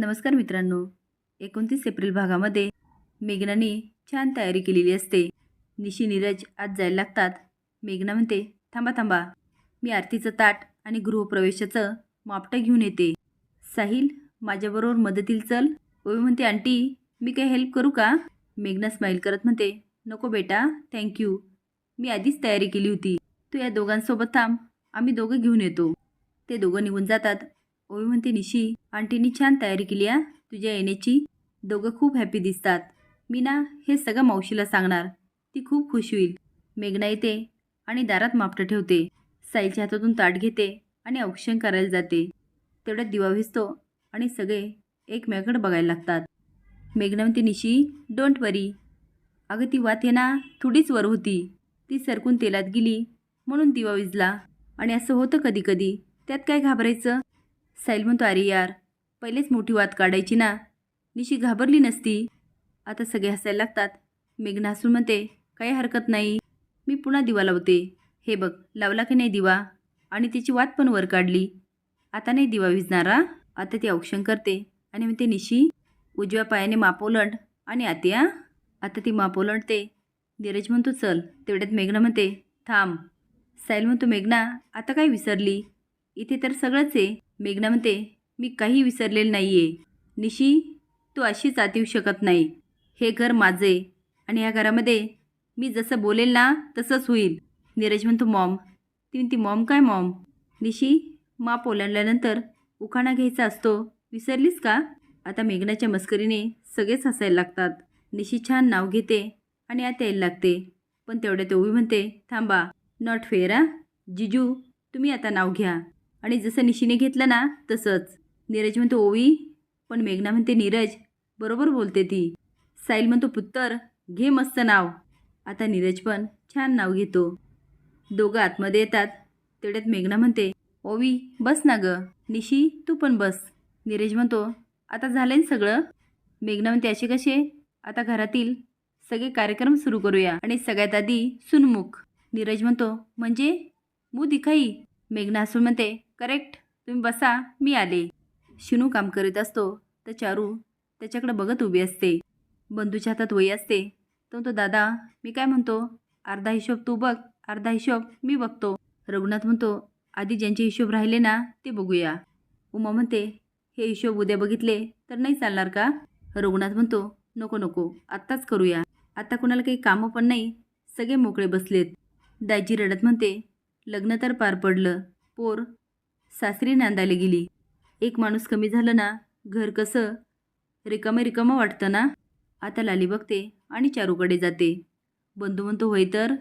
नमस्कार मित्रांनो. एकोणतीस एप्रिल भागामध्ये मेघनाने छान तयारी केलेली असते. निशी नीरज आज जायला लागतात. मेघना म्हणते थांबा थांबा. मी आरतीचं ताट आणि गृहप्रवेशाचं मापटं घेऊन येते. साहिल माझ्याबरोबर मदतील चल. ओवी म्हणते आंटी मी काही हेल्प करू का? मेघना स्माईल करत म्हणते नको बेटा थँक्यू मी आधीच तयारी केली होती. तू या दोघांसोबत थांब. आम्ही दोघं घेऊन येतो. ते दोघं निघून जातात. ओवी म्हणते निशी आंटीनी छान तयारी केली आहे तुझ्या येण्याची. दोघं खूप हॅपी दिसतात. मी ना हे सगळं मावशीला सांगणार. ती खूप खुश होईल. मेघना येते आणि दारात मापटं ठेवते. साईलच्या हातातून ताट घेते आणि औक्षण करायला जाते. तेवढ्यात दिवा विजतो आणि सगळे एकमेकाकडे बघायला लागतात. मेघना म्हणते निशी डोंट वरी अगं ती वात आहे ना थोडीच वर होती. ती सरकून तेलात गेली म्हणून दिवा विजला आणि असं होतं कधी कधी त्यात काय घाबरायचं? साईल म्हणतो अरे यार पहिलेच मोठी वात काढायची ना. निशी घाबरली नसती. आता सगळे हसायला लागतात. मेघना हसून म्हणते काही हरकत नाही. मी पुन्हा दिवा लावते. हे बघ लावला की नाही दिवा? आणि तिची वात पण वर काढली. आता नाही दिवा विजणारा आता ती औक्षण करते. आणि म्हणते निशी उजव्या पायाने मापोलंड आणि आत्या आता ती मापोलंडते धीरज नीरज म्हणतो चल. तेवढ्यात मेघना म्हणते थांब. साईल म्हणतो मेघना आता काय विसरली? इथे तर सगळंच आहे. मेघना म्हणते मी काही विसरलेलं नाही आहे निशी तू अशीच आत येऊ शकत नाही. हे घर माझे आणि या घरामध्ये मी जसं बोलेल ना तसंच होईल. नीरज म्हणतो मॉम. ती म्हणती मॉम काय मॉम? निशी माप ओलांडल्यानंतर उखाणा घ्यायचा असतो. विसरलीस का? आता मेघनाच्या मस्करीने सगळेच हसायला लागतात. निशी छान नाव घेते आणि आत यायला लागते. पण तेवढ्यात ओवी म्हणते थांबा नॉट फेअर आ जिजू तुम्ही आता नाव घ्या. आणि जसं निशीने घेतलं ना तसंच. नीरज म्हणतो ओवी. पण मेघना म्हणते नीरज. बरोबर बोलते ती. साईल म्हणतो पुत्तर घे मस्त नाव. आता नीरज पण छान नाव घेतो. दोघं आतमध्ये येतात. तेवढ्यात मेघना म्हणते ओवी बस ना गं. निशी तू पण बस. नीरज म्हणतो आता झालं ना सगळं? मेघना म्हणते असे कसे? आता घरातील सगळे कार्यक्रम सुरू करूया. आणि सगळ्यात आधी सुनमुख. नीरज म्हणतो म्हणजे? मू दिखाई मेघना हसून म्हणते करेक्ट तुम्ही बसा मी आले. शिनू काम करीत असतो तर चारू त्याच्याकडे बघत उभी असते. बंधूच्या हातात वही असते. तो म्हणतो दादा मी काय म्हणतो? अर्धा हिशोब तू बघ अर्धा हिशोब मी बघतो. रघुनाथ म्हणतो आधी ज्यांचे हिशोब राहिले ना ते बघूया. उमा म्हणते हे हिशोब उद्या बघितले तर नाही चालणार का? रघुनाथ म्हणतो नको नको आत्ताच करूया. आता कोणाला काही कामं पण नाही सगळे मोकळे बसलेत. दाजी रडत म्हणते लग्न तर पार पडलं. पोर सासरी नांदायला गेली. एक माणूस कमी झालं ना घर कसं? रिकामं रिकामं वाटतं ना? आता लाली बघते आणि चारूकडे जाते. बंधू म्हणतो होय तर?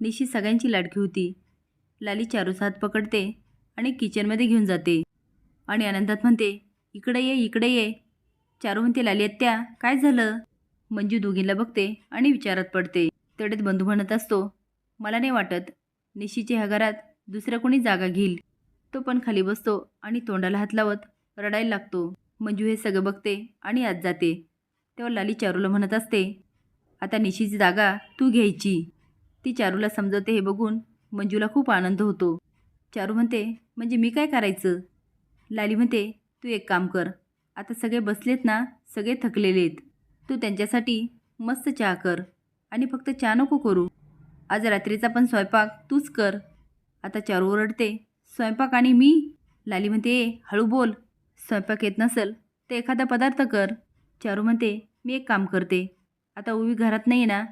निशी सगळ्यांची लाडकी होती. लाली चारूचा हात पकडते आणि किचनमध्ये घेऊन जाते. आणि आनंदात म्हणते इकडे ये इकडे ये. चारू म्हणते लाली आत्या काय झालं? मंजू दोघींना बघते आणि विचारात पडते. तेवढ्यात बंधू म्हणत असतो मला नाही वाटत निशीच्या हगारात घरात दुसऱ्या कोणी जागा घेईल. तो पण खाली बसतो आणि तोंडाला हात लावत रडायला लागतो. मंजू हे सगळं बघते आणि आत जाते. तेव्हा लाली चारूला म्हणत असते आता निशीची जागा तू घ्यायची. ती चारूला समजवते हे बघून मंजूला खूप आनंद होतो. चारू म्हणते म्हणजे मी काय करायचं? लाली म्हणते तू एक काम कर. आता सगळे बसलेत ना सगळे थकलेले आहेत तू त्यांच्यासाठी मस्त चहा कर आणि फक्त चहा नको करू. आज रात्रीचा पण स्वयंपाक तूच कर. आता चारू ओरडते स्वयंपाक आणि मी? लाली म्हणते "ए, हळू बोल स्वयंपाक येत नसेल तर एखादा पदार्थ कर. चारू म्हणते मी एक काम करते आता ओवी घरात नाही ना?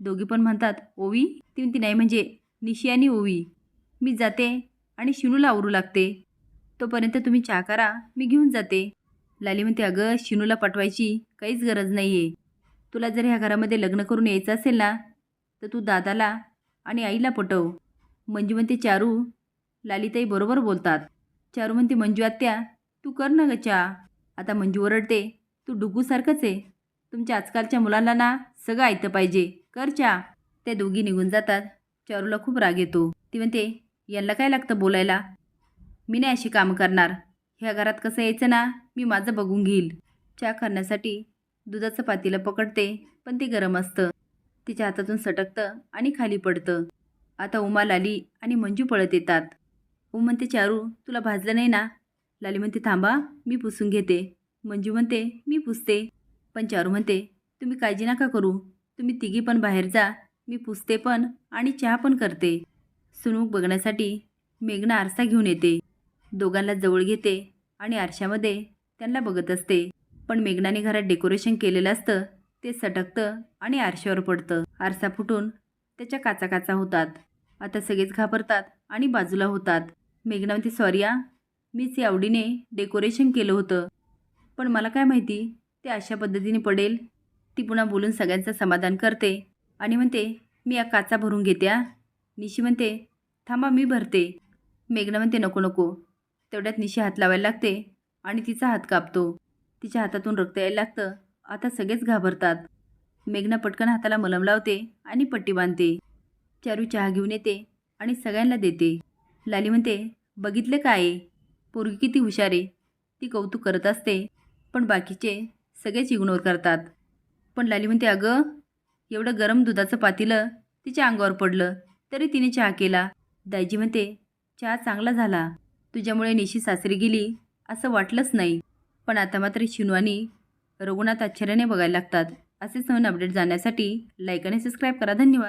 दोघी पण म्हणतात ओवी? ती म्हणती नाही म्हणजे निशी आणि ओवी. मी जाते आणि शिनूला आवरू लागते. तोपर्यंत तुम्ही चहा करा मी घेऊन जाते. लाली म्हणते अगं शिनूला पटवायची काहीच गरज नाही आहे तुला जर ह्या घरामध्ये लग्न करून यायचं असेल ना तर तू दादाला आणि आईला पटव. मंजू म्हणते चारू लालीताई बरोबर बोलतात. चारू म्हणते मंजू आत्या तू कर ना ग चा आता मंजू ओरडते तू डुगूसारखंच आहे. तुमच्या आजकालच्या मुलांना ना सगळं ऐकतं पाहिजे. कर चा त्या दोघी निघून जातात. चारूला खूप राग येतो. ती म्हणते यांना काय लागतं बोलायला? मी नाही अशी कामं करणार. ह्या घरात कसं यायचं ना मी माझं बघून घेईल. चहा करण्यासाठी दुधाचं पातीला पकडते पण ते गरम असतं. तिच्या हातातून सटकतं आणि खाली पडतं. आता उमा लाली आणि मंजू पळत येतात. उ म्हणते चारू तुला भाजलं नाही ना? लाली म्हणते थांबा मी पुसून घेते. मंजू म्हणते मी पुसते. पण चारू म्हणते तुम्ही काळजी नका करू. तुम्ही तिघी पण बाहेर जा. मी पुसते पण आणि चहा पण करते. सुनूक बघण्यासाठी मेघना आरसा घेऊन येते. दोघांना जवळ घेते आणि आरशामध्ये त्यांना बघत असते. पण मेघनाने घरात डेकोरेशन केलेलं असतं ते सटकतं आणि आरशावर पडतं. आरसा फुटून त्याच्या काचा काचा होतात. आता सगळेच घाबरतात आणि बाजूला होतात. मेघनावती सॉरिया सॉरी आ मीच या आवडीने डेकोरेशन केलं होतं. पण मला काय माहिती ते अशा पद्धतीने पडेल. ती पुन्हा बोलून सगळ्यांचं समाधान करते आणि म्हणते मी या काचा भरून घेते निशी म्हणते थांबा मी भरते. मेघना म्हणते नको नको. तेवढ्यात निशी हात लावायला लागते आणि तिचा हात कापतो. तिच्या हातातून रक्त यायला लागतं. आता सगळेच घाबरतात. मेघना पटकन हाताला मलम लावते आणि पट्टी बांधते. चारू चहा घेऊन येते आणि सगळ्यांना देते. लाली म्हणते बघितले काय आहे? पोरगी किती हुशार आहे. ती कौतुक करत असते पण बाकीचे सगळेच इग्नोर करतात. पण लाली म्हणते अगं एवढं गरम दुधाचं पातेलं तिच्या अंगावर पडलं तरी तिने चहा केला. दायजी म्हणते चहा चांगला झाला. तुझ्यामुळे निशी सासरी गेली असं वाटलंच नाही. पण आता मात्र शिनवानी आणि रघुनाथ आश्चर्याने बघायला लागतात. असेच नवीन अपडेट जाण्यासाठी लाईक आणि सबस्क्राईब करा. धन्यवाद.